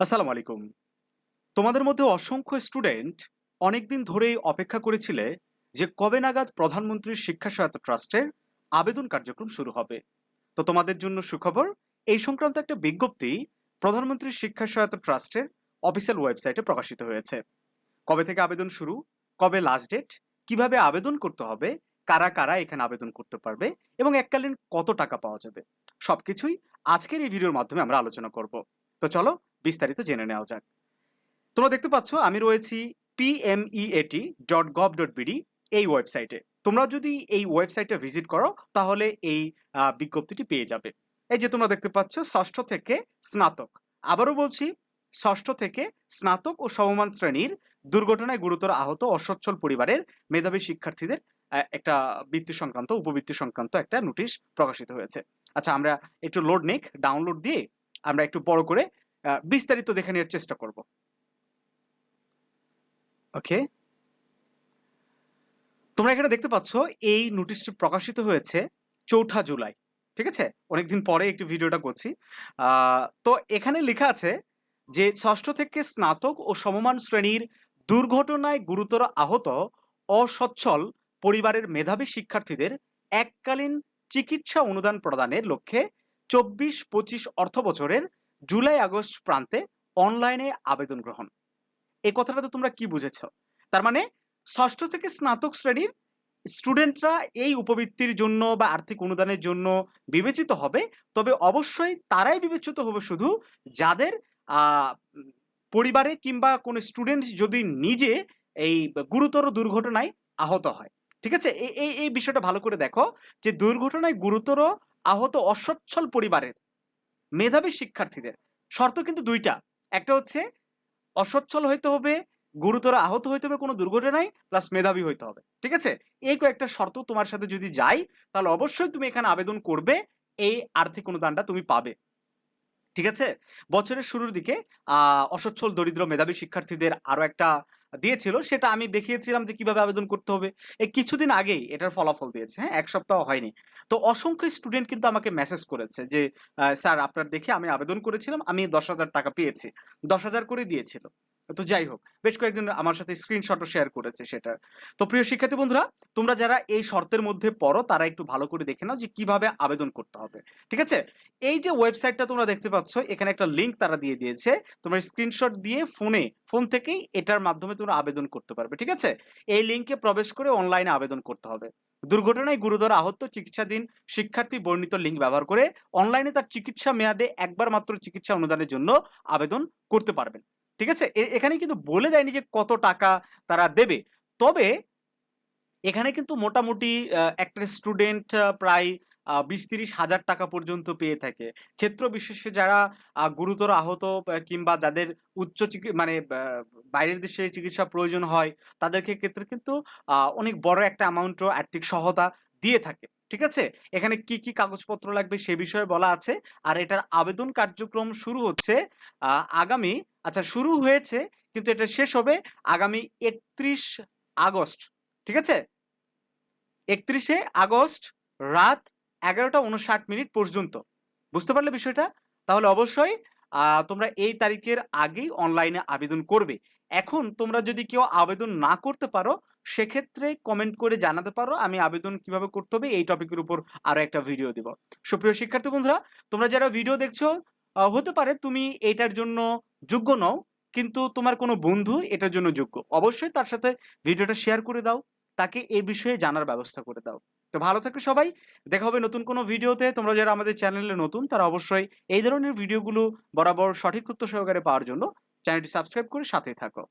আসসালামু আলাইকুম। তোমাদের মধ্যে অসংখ্য স্টুডেন্ট অনেকদিন ধরেই অপেক্ষা করেছিলে যে কবে নাগাদ প্রধানমন্ত্রীর শিক্ষা সহায়তা ট্রাস্টের আবেদন কার্যক্রম শুরু হবে। তো তোমাদের জন্য সুখবর, এই সংক্রান্ত একটা বিজ্ঞপ্তি প্রধানমন্ত্রীর শিক্ষা সহায়তা ট্রাস্টের অফিসিয়াল ওয়েবসাইটে প্রকাশিত হয়েছে। কবে থেকে আবেদন শুরু, কবে লাস্ট ডেট কীভাবে আবেদন করতে হবে, কারা কারা এখানে আবেদন করতে পারবে এবং এককালীন কত টাকা পাওয়া যাবে, সবকিছুই আজকের এই ভিডিওর মাধ্যমে আমরা আলোচনা করব। তো চলো বিস্তারিত জেনে নেওয়া যাক। তোমরা দেখতে পাচ্ছ, আমি রয়েছি PMEAT dot gov dot BD এই ওয়েবসাইটে তোমরা যদি এই ওয়েবসাইটে ভিজিট করো, তাহলে এই বিজ্ঞপ্তিটি পেয়ে যাবে। এই যে তোমরা দেখতে পাচ্ছ, ষষ্ঠ থেকে স্নাতক। আবারও বলছি, ষষ্ঠ থেকে স্নাতক ও সমমান শ্রেণির দুর্ঘটনায় গুরুতর আহত অসচ্ছল পরিবারের মেধাবী শিক্ষার্থীদের একটা বৃত্তি সংক্রান্ত, উপবৃত্তি সংক্রান্ত একটা নোটিশ প্রকাশিত হয়েছে। আচ্ছা আমরা একটু লোড নিক ডাউনলোড দিয়ে আমরা একটু বড় করে বিস্তারিত দেখে নেওয়ার চেষ্টা করব। ওকে তোমরা এখানে দেখতে পাচ্ছ, এই নোটিশটি প্রকাশিত হয়েছে চৌঠা জুলাই। ঠিক আছে? অনেকদিন পরে একটি ভিডিওটা করছি। তো এখানে লেখা আছে যে, ষষ্ঠ থেকে স্নাতক ও সমমান শ্রেণির দুর্ঘটনায় গুরুতর আহত অসচ্ছল পরিবারের মেধাবী শিক্ষার্থীদের এককালীন চিকিৎসা অনুদান প্রদানের লক্ষ্যে চব্বিশ পঁচিশ অর্থ বছরের জুলাই আগস্ট প্রান্তে অনলাইনে আবেদন গ্রহণ। এই কথাটা তো তোমরা কি বুঝেছ? তার মানে ষষ্ঠ থেকে স্নাতক শ্রেণির স্টুডেন্টরা এই উপবৃত্তির জন্য বা আর্থিক অনুদানের জন্য বিবেচিত হবে, তবে অবশ্যই তারাই বিবেচিত হবে শুধু যাদের পরিবারে কিংবা কোনো স্টুডেন্ট যদি নিজে এই গুরুতর দুর্ঘটনায় আহত হয়। ঠিক আছে? এই এই বিষয়টা ভালো করে দেখো যে দুর্ঘটনায় গুরুতর আহত অসচ্ছল পরিবারের মেধাবী শিক্ষার্থীদের। শর্ত কিন্তু দুইটা। একটা হচ্ছে, অসচ্ছল হইতে হবে, গুরুতর আহত হইতে হবে, কোনো দুর্ঘটনায় প্লাস মেধাবী হইতে হবে। ঠিক আছে? এই কয়েকটা শর্ত তোমার সাথে যদি যাই, তাহলে অবশ্যই তুমি এখানে আবেদন করবে, এই আর্থিক অনুদানটা তুমি পাবে। ঠিক আছে? বছরের শুরুর দিকে অসচ্ছল, দরিদ্র, মেধাবী শিক্ষার্থীদের আরও একটা দিয়েছিল, সেটা আমি দেখিয়েছিলাম যে কীভাবে আবেদন করতে হবে। এই কিছুদিন আগেই এটার ফলাফল দিয়েছে হ্যাঁ এক সপ্তাহ হয়নি। তো অসংখ্য স্টুডেন্ট কিন্তু আমাকে মেসেজ করেছে যে স্যার, আপনার দেখে আমি আবেদন করেছিলাম, আমি দশ হাজার টাকা পেয়েছি। দশ হাজার করে দিয়েছিল। তো যাই হোক, বেশ কয়েকজন আমার সাথে স্ক্রিনশটও শেয়ার করেছে সেটার। তো প্রিয় শিক্ষার্থী বন্ধুরা, তোমরা যারা এই শর্তের মধ্যে পড়ো, তারা একটু ভালো করে দেখে নাও যে কীভাবে আবেদন করতে হবে, ঠিক আছে? এই যে ওয়েবসাইটটা তোমরা দেখতে পাচ্ছ, এখানে একটা লিংক তারা দিয়ে দিয়েছে। তোমরা স্ক্রিনশট দিয়ে ফোনে ফোন থেকেই এটার মাধ্যমে তোমরা আবেদন করতে পারবে, ঠিক আছে? এই লিঙ্কে প্রবেশ করে অনলাইনে আবেদন করতে হবে। দুর্ঘটনায় গুরুতর আহত চিকিৎসাধীন শিক্ষার্থী বর্ণিত লিঙ্ক ব্যবহার করে অনলাইনে তার চিকিৎসা মেয়াদে একবার মাত্র চিকিৎসা অনুদানের জন্য আবেদন করতে পারবেন। ঠিক আছে? এখানে কিন্তু বলে দেয়নি যে কত টাকা তারা দেবে। তবে এখানে কিন্তু মোটামুটি একটা স্টুডেন্ট প্রায় বিশ তিরিশ হাজার টাকা পর্যন্ত পেয়ে থাকে। ক্ষেত্র বিশেষে যারা গুরুতর আহত কিংবা যাদের উচ্চ মানে বাইরের দেশে চিকিৎসা প্রয়োজন হয়, তাদেরকে ক্ষেত্রে কিন্তু অনেক বড় একটা অ্যামাউন্টও আর্থিক সহায়তা দিয়ে থাকে। ঠিক আছে? এখানে কি কি কাগজপত্র লাগবে সে বিষয়ে বলা আছে। আর এটার আবেদন কার্যক্রম শুরু হচ্ছে আগামী আচ্ছা শুরু হয়েছে, কিন্তু এটা শেষ হবে আগামী একত্রিশ আগস্ট, ঠিক আছে? একত্রিশে আগস্ট রাত এগারোটা উনষাট মিনিট পর্যন্ত। বুঝতে পারলে বিষয়টা? তাহলে অবশ্যই তোমরা এই তারিখের আগেই অনলাইনে আবেদন করবে। এখন তোমরা যদি কেউ আবেদন না করতে পারো, সেক্ষেত্রে কমেন্ট করে জানাতে পারো আমি আবেদন কীভাবে করতে হবে, এই টপিকের উপর আরও একটা ভিডিও দিব। সুপ্রিয় শিক্ষার্থী বন্ধুরা, তোমরা যারা ভিডিও দেখছ হতে পারে তুমি এটার জন্য যোগ্য নও, কিন্তু তোমার কোনো বন্ধু এটার জন্য যোগ্য। অবশ্যই তার সাথে ভিডিওটা শেয়ার করে দাও, তাকে এ বিষয়ে জানার ব্যবস্থা করে দাও। তো ভালো থাকো সবাই। দেখা হবে নতুন কোনো ভিডিওতে। তোমরা যারা আমাদের চ্যানেলে নতুন, তারা অবশ্যই এই ধরনের ভিডিওগুলো বরাবর সঠিক তথ্য সহকারে পাওয়ার জন্য চ্যানেলটি সাবস্ক্রাইব করে সাথেই থাকো।